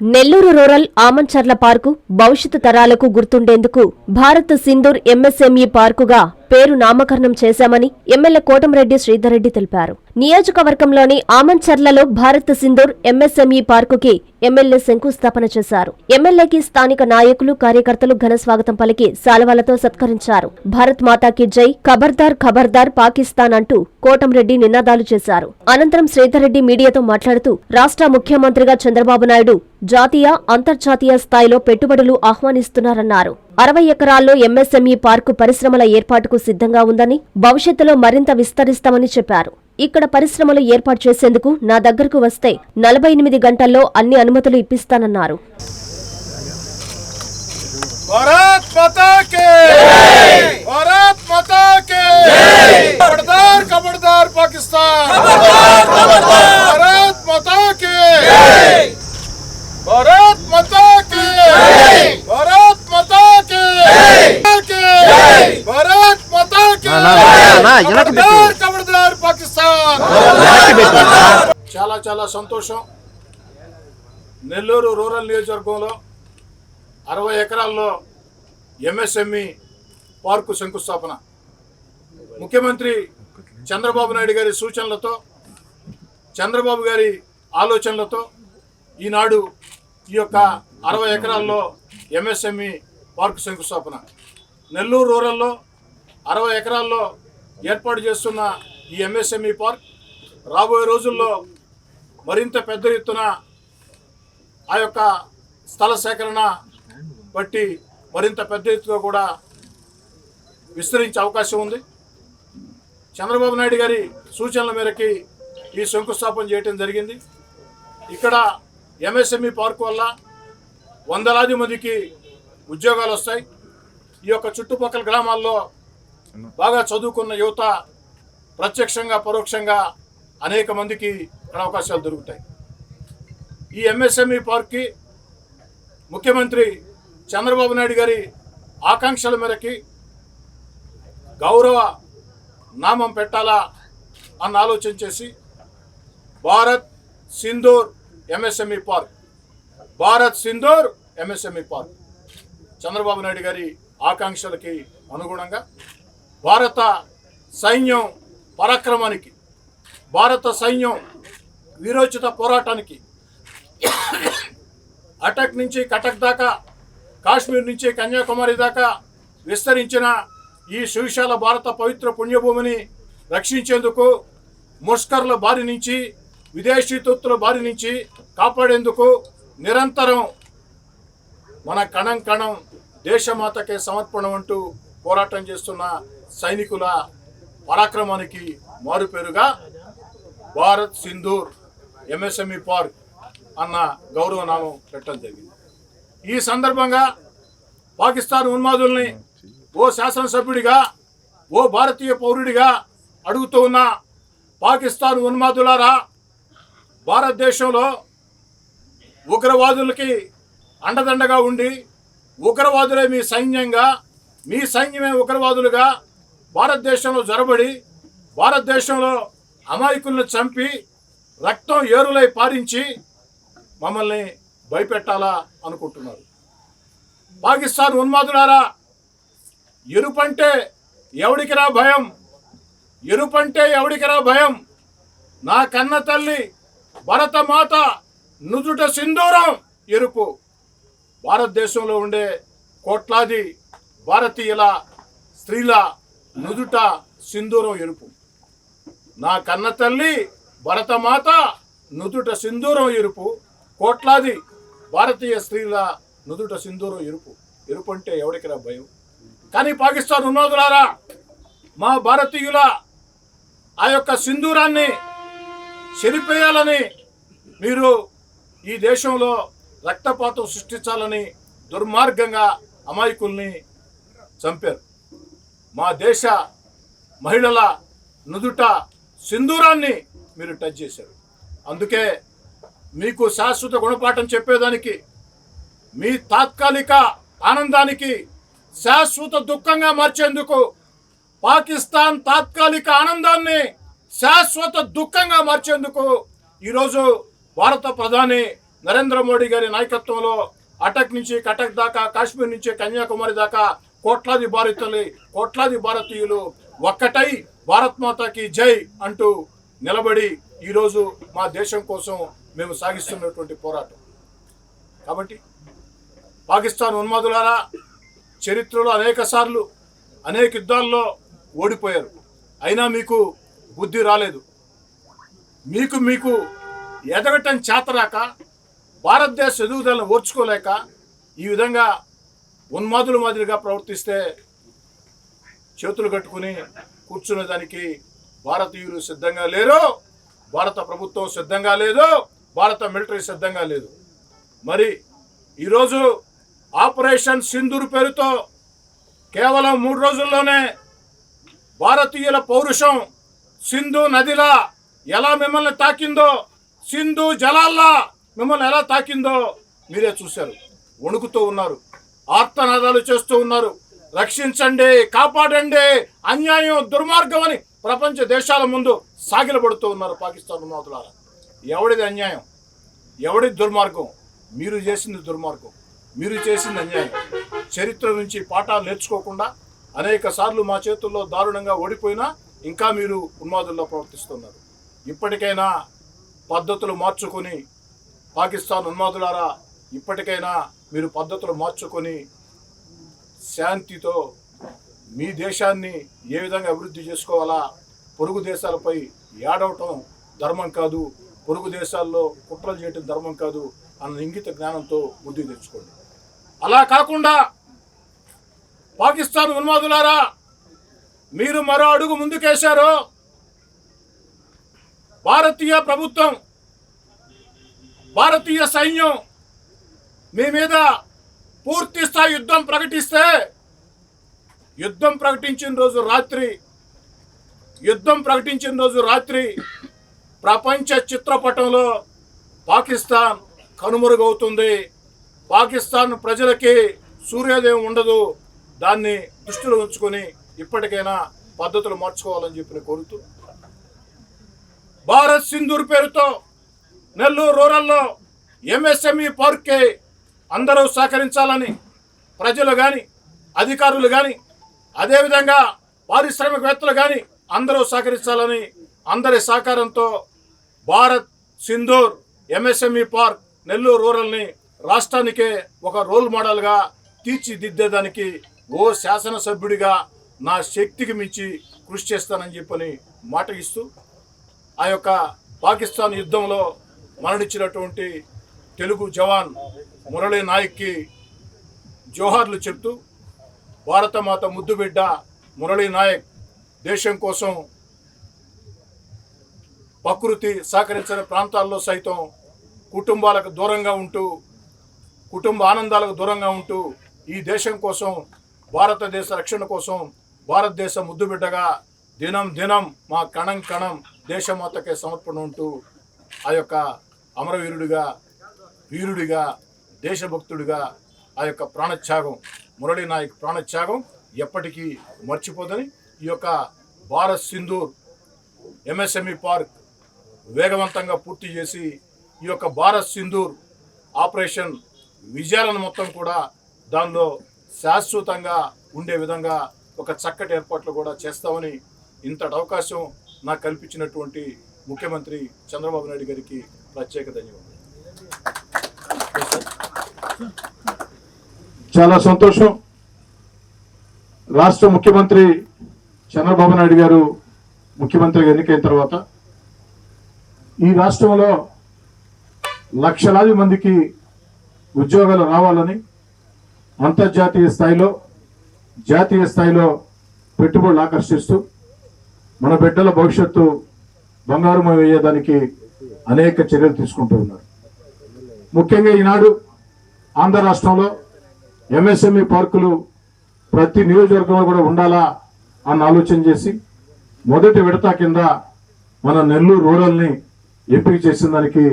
Nellore rural Amancharla park భవిష్యత్తు తరాలకు గుర్తుండేందుకు భారత్ సింధూర్ ఎంఎస్ఎంఈ పార్కుగా పేరు నామకరణం చేశామని ఎమ్మెల్యే కోటంరెడ్డి శ్రీధర్రెడ్డి తెలిపారు. నియోజకవర్గంలోని ఆమంచర్లలో భారత్ సింధూర్ ఎంఎస్ఎంఈ పార్కుకి ఎమ్మెల్యే శంకుస్థాపన చేశారు. ఎమ్మెల్యేకి స్థానిక నాయకులు కార్యకర్తలు ఘన స్వాగతం పలికి శాలువాలతో సత్కరించారు. భారత్ మాతాకి జై ఖబర్దార్ ఖబర్దార్ పాకిస్తాన్ అంటూ కోటంరెడ్డి నినాదాలు చేశారు. అనంతరం శ్రీధర్రెడ్డి మీడియాతో మాట్లాడుతూ రాష్ట్ర ముఖ్యమంత్రిగా చంద్రబాబు నాయుడు జాతీయ అంతర్జాతీయ స్థాయిలో పెట్టుబడులు ఆహ్వానిస్తున్నారన్నారు. అరవై ఎకరాల్లో ఎంఎస్ఎంఈ పార్కు పరిశ్రమల ఏర్పాటుకు సిద్ధంగా ఉందని భవిష్యత్తులో మరింత విస్తరిస్తామని చెప్పారు. ఇక్కడ పరిశ్రమలు ఏర్పాటు చేసేందుకు నా దగ్గరకు వస్తే నలభై ఎనిమిది గంటల్లో అన్ని అనుమతులు ఇప్పిస్తానన్నారు. భారత్ చాలా సంతోషం. నెల్లూరు రూరల్ నియోజకవర్గంలో అరవై ఎకరాల్లో ఎంఎస్ఎంఈ పార్కు శంకుస్థాపన. ముఖ్యమంత్రి చంద్రబాబు నాయుడు గారి సూచనలతో చంద్రబాబు గారి ఆలోచనలతో ఈనాడు ఈ యొక్క అరవై ఎకరాల్లో ఎంఎస్ఎంఈ పార్కు శంకుస్థాపన. నెల్లూరు రూరల్లో అరవై ఎకరాల్లో ఏర్పాటు చేస్తున్న ఈ ఎంఎస్ఎంఈ పార్క్ రాబోయే రోజుల్లో మరింత పెద్ద ఎత్తున ఆ యొక్క స్థల సేకరణ బట్టి మరింత పెద్ద ఎత్తుగా కూడా విస్తరించే అవకాశం ఉంది. చంద్రబాబు నాయుడు గారి సూచనల మేరకి ఈ శంకుస్థాపన చేయటం జరిగింది. ఇక్కడ ఎంఎస్ఎంఈ పార్క్ వల్ల వందలాది మందికి ఉద్యోగాలు వస్తాయి. ఈ యొక్క చుట్టుపక్కల గ్రామాల్లో బాగా చదువుకున్న యువత ప్రత్యక్షంగా పరోక్షంగా అనేక మందికి అవకాశాలు దొరుకుతాయి. ఈ ఎంఎస్ఎంఈ పార్క్కి ముఖ్యమంత్రి చంద్రబాబు నాయుడు గారి ఆకాంక్షల మేరకి గౌరవ నామం పెట్టాలా అన్న ఆలోచన చేసి Bharat Sindoor MSME park Bharat Sindoor MSME park Chandrababu Naidu గారి ఆకాంక్షలకి అనుగుణంగా భారత సైన్యం పరాక్రమానికి భారత సైన్యం వీరోచిత పోరాటానికి. అటక్ నుంచి కటక్ దాకా కాశ్మీర్ నుంచి కన్యాకుమారి దాకా విస్తరించిన ఈ సువిశాల భారత పవిత్ర పుణ్యభూమిని రక్షించేందుకు ముష్కర్ల బారి నుంచి విదేశీ తొత్తుల బారి నుంచి కాపాడేందుకు నిరంతరం మన కణం కణం దేశమాతకే సమర్పణ అంటూ పోరాటం చేస్తున్న సైనికుల పరాక్రమానికి మారుపేరుగా భారత్ సింధూర్. ఎంఎస్ఎంఈ పార్క్ అన్న గౌరవనామం పెట్టడం జరిగింది. ఈ సందర్భంగా పాకిస్తాన్ ఉన్మాదుల్ని ఓ శాసనసభ్యుడిగా ఓ భారతీయ పౌరుడిగా అడుగుతూ ఉన్న పాకిస్తాన్ ఉన్మాదులారా భారతదేశంలో ఉగ్రవాదులకి అండదండగా ఉండి ఉగ్రవాదులే మీ సైన్యంగా మీ సైన్యమే ఉగ్రవాదులుగా భారతదేశంలో జొరబడి భారతదేశంలో అమాయకులను చంపి రక్తం ఏరులై పారించి మమ్మల్ని భయపెట్టాలా అనుకుంటున్నారు. పాకిస్తాన్ ఉన్మాదులారా ఎరుపంటే ఎవడికిరా భయం? ఎరుపంటే ఎవడికిరా భయం? నా కన్న తల్లి భరతమాత నుదుట సింధూరం ఎరుపు. భారతదేశంలో ఉండే కోట్లాది భారతీయుల స్త్రీల నుదుట సింధూరం ఎరుపు. నా కన్న తల్లి భరతమాత నుదుట సింధూరం ఎరుపు కోట్లాది భారతీయ స్త్రీల నుదుట సింధూరం ఎరుపు. ఎరుపు అంటే ఎవరికిరా భయం? కానీ పాకిస్తాన్ ఉన్నోదులారా మా భారతీయుల ఆ యొక్క సింధూరాన్ని చెరిపేయాలని మీరు ఈ దేశంలో రక్తపాతం సృష్టించాలని దుర్మార్గంగా అమాయకుల్ని చంపారు. మా దేశ మహిళల నుదుట సింధూరాన్ని మీరు టచ్ చేశారు. అందుకే మీకు శాశ్వత గుణపాఠం చెప్పేదానికి మీ తాత్కాలిక ఆనందానికి శాశ్వత దుఃఖంగా మార్చేందుకు పాకిస్తాన్ తాత్కాలిక ఆనందాన్ని శాశ్వత దుఃఖంగా మార్చేందుకు ఈరోజు భారత ప్రధాని నరేంద్ర మోడీ గారి నాయకత్వంలో అటక్ నుంచి కటక్ దాకా కాశ్మీర్ నుంచి కన్యాకుమారి దాకా కోట్లాది భారతీయులు కోట్లాది భారతీయులు ఒక్కటై భారత్ మాతాకి జై అంటూ నిలబడి ఈరోజు మా దేశం కోసం మేము సాగిస్తున్నటువంటి పోరాటం. కాబట్టి పాకిస్తాన్ ఉన్మాదులారా చరిత్రలో అనేక సార్లు అనేక యుద్ధాల్లో ఓడిపోయారు. అయినా మీకు బుద్ధి రాలేదు. మీకు మీకు ఎదగటం చేతరాక భారతదేశ ఎదుగుదలను ఓర్చుకోలేక ఈ విధంగా ఉన్మాదుల మాదిరిగా ప్రవర్తిస్తే చేతులు కట్టుకుని కూర్చునేదానికి భారతీయులు సిద్ధంగా లేరు భారత ప్రభుత్వం సిద్ధంగా లేదు భారత మిలిటరీ సిద్ధంగా లేదు. మరి ఈరోజు ఆపరేషన్ సింధూర్ పేరుతో కేవలం మూడు రోజుల్లోనే భారతీయుల పౌరుషం సింధు నదిలా ఎలా మిమ్మల్ని తాకిందో సింధు జలాల్లా మిమ్మల్ని ఎలా తాకిందో మీరే చూశారు. వణుకుతూ ఉన్నారు ఆర్తనాదాలు చేస్తూ ఉన్నారు. రక్షించండి కాపాడండి అన్యాయం దుర్మార్గం అని ప్రపంచ దేశాల ముందు సాగిలబడుతూ ఉన్నారు పాకిస్తాన్ ఉన్నతులారా ఎవడిది అన్యాయం? ఎవడి దుర్మార్గం? మీరు చేసింది దుర్మార్గం. మీరు చేసింది అన్యాయం. చరిత్ర నుంచి పాఠాలు నేర్చుకోకుండా అనేక సార్లు మా చేతుల్లో దారుణంగా ఓడిపోయినా ఇంకా మీరు ఉన్మాదుల్లో ప్రవర్తిస్తున్నారు. ఇప్పటికైనా పద్ధతులు మార్చుకొని పాకిస్తాన్ ఉన్మాదులారా ఇప్పటికైనా మీరు పద్ధతులు మార్చుకొని శాంతితో మీ దేశాన్ని ఏ విధంగా అభివృద్ధి చేసుకోవాలా? పొరుగు దేశాలపై ఏడవటం ధర్మం కాదు. పొరుగు దేశాల్లో కుట్రలు చేయటం ధర్మం కాదు అన్న ఇంగిత జ్ఞానంతో బుద్ధి తెచ్చుకోండి. అలా కాకుండా పాకిస్తాన్ ఉన్మాదులారా మీరు మరో అడుగు ముందుకేశారు. భారతీయ ప్రభుత్వం భారతీయ సైన్యం మీ మీద పూర్తి స్థాయి యుద్ధం ప్రకటిస్తే యుద్ధం ప్రకటించిన రోజు రాత్రి యుద్ధం ప్రకటించిన రోజు రాత్రి ప్రపంచ చిత్రపటంలో పాకిస్తాన్ కనుమరుగవుతుంది. పాకిస్తాన్ ప్రజలకి సూర్యోదయం ఉండదు. దాన్ని దృష్టిలో ఉంచుకొని ఇప్పటికైనా పద్ధతులు మార్చుకోవాలని చెప్పి కోరుతూ భారత్ సింధూర్ పేరుతో నెల్లూరు రూరల్లో ఎంఎస్ఎంఈ పార్క్కి అందరూ సహకరించాలని ప్రజలు కానీ అధికారులు కానీ అదేవిధంగా పారిశ్రామికవేత్తలు కానీ అందరూ సహకరించాలని అందరి సహకారంతో భారత్ సింధూర్ ఎంఎస్ఎంఈ పార్క్ నెల్లూరు రూరల్ని రాష్ట్రానికే ఒక రోల్ మోడల్గా తీర్చిదిద్దేదానికి ఓ శాసనసభ్యుడిగా నా శక్తికి మించి కృషి చేస్తానని చెప్పని మాట ఇస్తూ ఆ యొక్క పాకిస్తాన్ యుద్ధంలో మరణించినటువంటి తెలుగు జవాన్ మురళీ నాయక్కి జోహార్లు చెప్తూ భారతమాత ముద్దుబిడ్డ మురళీ నాయక్ దేశం కోసం ప్రకృతి సహకరించని ప్రాంతాల్లో సైతం కుటుంబాలకు దూరంగా ఉంటూ కుటుంబ ఆనందాలకు దూరంగా ఉంటూ ఈ దేశం కోసం భారతదేశ రక్షణ కోసం భారతదేశ ముద్దుబిడ్డగా దినం దినం మా కణం కణం దేశమాతకే సమర్పణ ఉంటూ ఆ యొక్క అమరవీరుడిగా వీరుడిగా దేశభక్తుడిగా ఆ యొక్క ప్రాణత్యాగం మురళీ నాయక్ ప్రాణత్యాగం ఎప్పటికీ మర్చిపోదని ఈ యొక్క భారత్ సింధూర్ ఎంఎస్ఎంఈ పార్క్ వేగవంతంగా పూర్తి చేసి ఈ యొక్క భారత్ సింధూర్ ఆపరేషన్ విజయాలను మొత్తం కూడా దానిలో శాశ్వతంగా ఉండే విధంగా ఒక చక్కటి ఏర్పాట్లు కూడా చేస్తామని ఇంతటి అవకాశం నాకు కల్పించినటువంటి ముఖ్యమంత్రి చంద్రబాబు నాయుడు గారికి ప్రత్యేక ధన్యవాదాలు. చాలా సంతోషం. రాష్ట్ర ముఖ్యమంత్రి చంద్రబాబు నాయుడు గారు ముఖ్యమంత్రిగా ఎన్నికైన తర్వాత ఈ రాష్ట్రంలో లక్షలాది మందికి ఉద్యోగాలు రావాలని అంతర్జాతీయ స్థాయిలో జాతీయ స్థాయిలో పెట్టుబడులు ఆకర్షిస్తూ మన బిడ్డల భవిష్యత్తు బంగారుమయ్యేదానికి అనేక చర్యలు తీసుకుంటూ ఉన్నారు. ముఖ్యంగా ఈనాడు ఆంధ్ర రాష్ట్రంలో ఎంఎస్ఎంఈ పార్కులు ప్రతి నియోజకవర్గంలో కూడా ఉండాలా అన్న ఆలోచన చేసి మొదటి విడత కింద మన నెల్లూరు రూరల్ని ఎంపిక చేసిన దానికి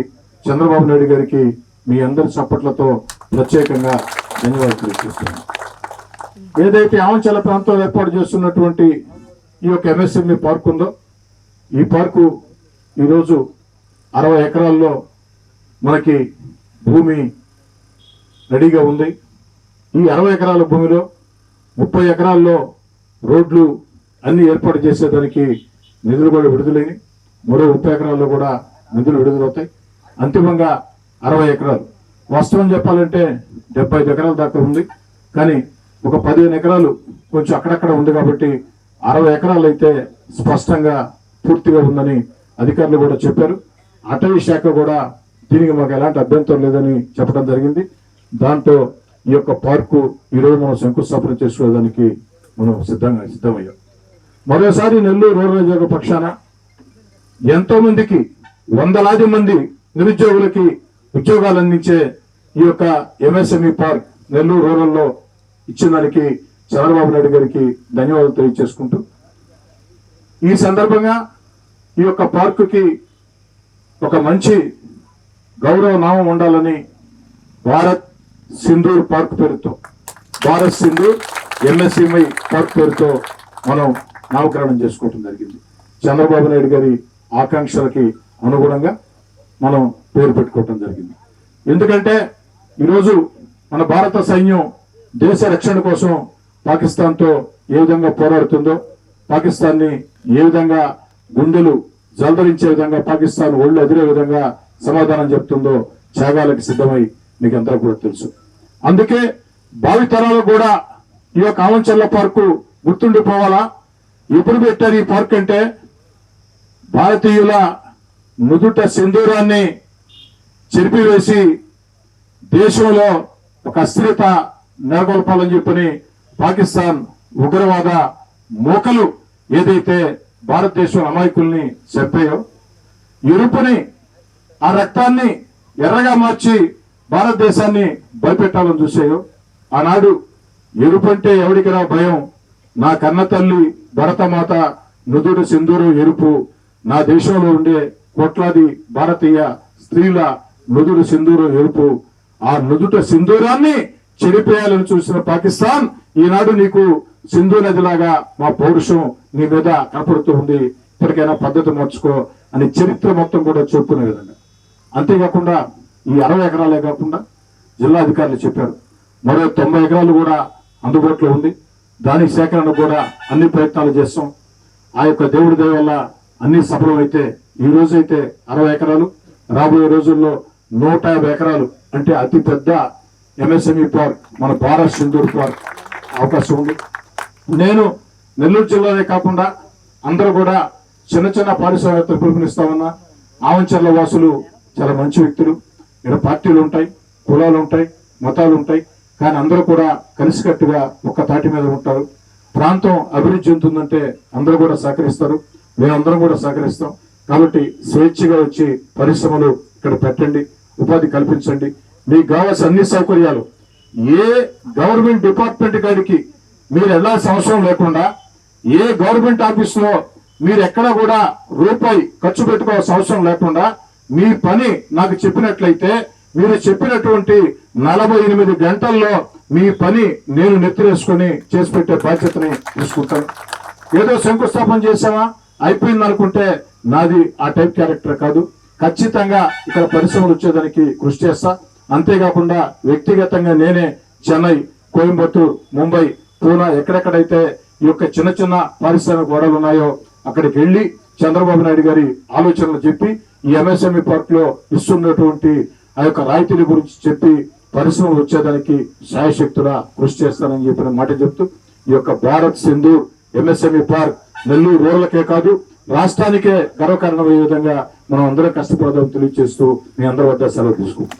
చంద్రబాబు నాయుడు గారికి మీ అందరి చప్పట్లతో ప్రత్యేకంగా ధన్యవాదాలు తెలియజేస్తున్నాను. ఏదైతే ఆవంచల ప్రాంతంలో ఏర్పాటు చేస్తున్నటువంటి ఈ యొక్క ఎంఎస్ఎంఈ పార్క్ ఉందో ఈ పార్కు ఈరోజు అరవై ఎకరాల్లో మనకి భూమి రెడీగా ఉంది. ఈ అరవై ఎకరాల భూమిలో ముప్పై ఎకరాల్లో రోడ్లు అన్ని ఏర్పాటు చేసేదానికి నిధులు కూడా విడుదలైనవి మరో ముప్పై ఎకరాల్లో కూడా నిధులు విడుదలవుతాయి. అంతిమంగా అరవై ఎకరాలు. వాస్తవం చెప్పాలంటే డెబ్బై ఐదు ఎకరాల దాకా ఉంది. కానీ ఒక పదిహేను ఎకరాలు కొంచెం అక్కడక్కడ ఉంది కాబట్టి అరవై ఎకరాలు అయితే స్పష్టంగా పూర్తిగా ఉందని అధికారులు కూడా చెప్పారు. అటవీ శాఖ కూడా దీనికి మాకు ఎలాంటి అభ్యంతరం లేదని చెప్పడం జరిగింది. దాంతో ఈ యొక్క పార్కు ఈరోజు మనం శంకుస్థాపన చేసుకోవడానికి మనం సిద్ధంగా సిద్ధమయ్యాం. మరోసారి నెల్లూరు రూరల్ నియోజక పక్షాన ఎంతో మందికి వందలాది మంది నిరుద్యోగులకి ఉద్యోగాలు అందించే ఈ యొక్క ఎంఎస్ఎంఈ పార్క్ నెల్లూరు రూరల్లో ఇచ్చిన దానికి చంద్రబాబు నాయుడు గారికి ధన్యవాదాలు తెలియజేసుకుంటూ ఈ సందర్భంగా ఈ యొక్క పార్కుకి ఒక మంచి గౌరవ నామం ఉండాలని భారత్ సింధూర్ పార్క్ పేరుతో భారత్ సింధూర్ ఎంఎస్ఎంఐ పార్క్ పేరుతో మనం నామకరణం చేసుకోవటం జరిగింది. చంద్రబాబు నాయుడు గారి ఆకాంక్షలకి అనుగుణంగా మనం పేరు పెట్టుకోవటం జరిగింది. ఎందుకంటే ఈరోజు మన భారత సైన్యం దేశ రక్షణ కోసం పాకిస్తాన్తో ఏ విధంగా పోరాడుతుందో పాకిస్తాన్ని ఏ విధంగా గుండెలు జల్దరించే విధంగా పాకిస్తాన్ ఒళ్ళు ఎదిరే విధంగా సమాధానం చెప్తుందో త్యాగాలకు సిద్ధమై మీకు అందరూ కూడా తెలుసు. అందుకే భావితరాలు కూడా ఈ యొక్క ఆమంచర్ల పార్కు గుర్తుండిపోవాలా? ఎప్పుడు పెట్టారు ఈ పార్క్ అంటే? భారతీయుల నుదుట సింధూరాన్ని చెరిపివేసి దేశంలో ఒక అస్థిరత నెలకొల్పాలని చెప్పని పాకిస్తాన్ ఉగ్రవాద మూకలు ఏదైతే భారతదేశం అమాయకుల్ని చెప్పాయో ఎరుపుని ఆ రక్తాన్ని ఎర్రగా మార్చి భారతదేశాన్ని భయపెట్టాలని చూసాయో ఆనాడు ఎరుపంటే ఎవడికిరా భయం? నా కన్న తల్లి భరతమాత నుదుడు సింధూరు ఎరుపు నా దేశంలో ఉండే కోట్లాది భారతీయ స్త్రీల నుదుడు సింధూరు ఎరుపు. ఆ నుదుట సింధూరాన్ని చెడిపేయాలని చూసిన పాకిస్తాన్ ఈనాడు నీకు సింధు నదిలాగా మా పౌరుషం నీ మీద కనపడుతూ ఉంది. ఇప్పటికైనా పద్ధతి మార్చుకో అని చరిత్ర మొత్తం కూడా చెప్పుకునే విధంగా. అంతేకాకుండా ఈ అరవై ఎకరాలే కాకుండా జిల్లా అధికారులు చెప్పారు. మరో తొంభై ఎకరాలు కూడా అందుబాటులో ఉంది. దాని సేకరణ కూడా అన్ని ప్రయత్నాలు చేస్తాం. ఆ యొక్క దేవుడి దయ వల్ల అన్ని సఫలమైతే ఈ రోజైతే అరవై ఎకరాలు రాబోయే రోజుల్లో నూట యాభై ఎకరాలు అంటే అతి పెద్ద ఎంఎస్ఎంఈ పార్క్ మన భారత్ సింధూర్ పార్క్ అవకాశం ఉంది. నేను నెల్లూరు జిల్లానే కాకుండా అందరూ కూడా చిన్న చిన్న పారిశ్రామికతలు పిలుపునిస్తామన్నా ఆవంచర్ల వాసులు చాలా మంచి వ్యక్తులు. ఇక్కడ పార్టీలు ఉంటాయి కులాలు ఉంటాయి మతాలు ఉంటాయి కానీ అందరూ కూడా కలిసికట్టుగా ఒక్క తాటి మీద ఉంటారు. ప్రాంతం అభివృద్ధి చెందుతుందంటే అందరూ కూడా సహకరిస్తారు. మేమందరం కూడా సహకరిస్తాం. కాబట్టి స్వేచ్ఛగా వచ్చి పరిశ్రమలు ఇక్కడ పెట్టండి ఉపాధి కల్పించండి. మీకు కావాల్సిన అన్ని సౌకర్యాలు. ఏ గవర్నమెంట్ డిపార్ట్మెంట్ కాడికి మీరు వెళ్ళాల్సిన అవసరం లేకుండా ఏ గవర్నమెంట్ ఆఫీస్లో మీరు ఎక్కడ కూడా రూపాయి ఖర్చు పెట్టుకోవాల్సిన అవసరం లేకుండా మీ పని నాకు చెప్పినట్లయితే మీరు చెప్పినటువంటి నలభై ఎనిమిది గంటల్లో మీ పని నేను నెత్తిరేసుకొని చేసి పెట్టే బాధ్యతని తీసుకుంటాను. ఏదో శంకుస్థాపన చేసామా అయిపోయింది అనుకుంటే నాది ఆ టైప్ క్యారెక్టర్ కాదు. ఖచ్చితంగా ఇక్కడ పరిశ్రమలు వచ్చేదానికి కృషి చేస్తా. అంతేకాకుండా వ్యక్తిగతంగా నేనే చెన్నై కోయంబత్తూర్ ముంబై పూనా ఎక్కడెక్కడైతే ఈ యొక్క చిన్న చిన్న పారిశ్రామిక గొడవలు ఉన్నాయో అక్కడికి వెళ్ళి చంద్రబాబు నాయుడు గారి ఆలోచనలు చెప్పి ఈ ఎంఎస్ఎంఈ పార్క్లో ఇస్తున్నటువంటి ఆ యొక్క రాయితీల గురించి చెప్పి పరిశ్రమలు వచ్చేదానికి సాయశక్తులా కృషి చేస్తానని చెప్పిన మాట చెప్తూ ఈ యొక్క భారత్ సింధు ఎంఎస్ఎంఈ పార్క్ నెల్లూరు రూరల్కే కాదు రాష్ట్రానికే గర్వకారణమయ్యే విధంగా మనం అందరం కష్టపడదాం తెలియజేస్తూ మీ అందరి వద్ద సెలవు తీసుకుంటాం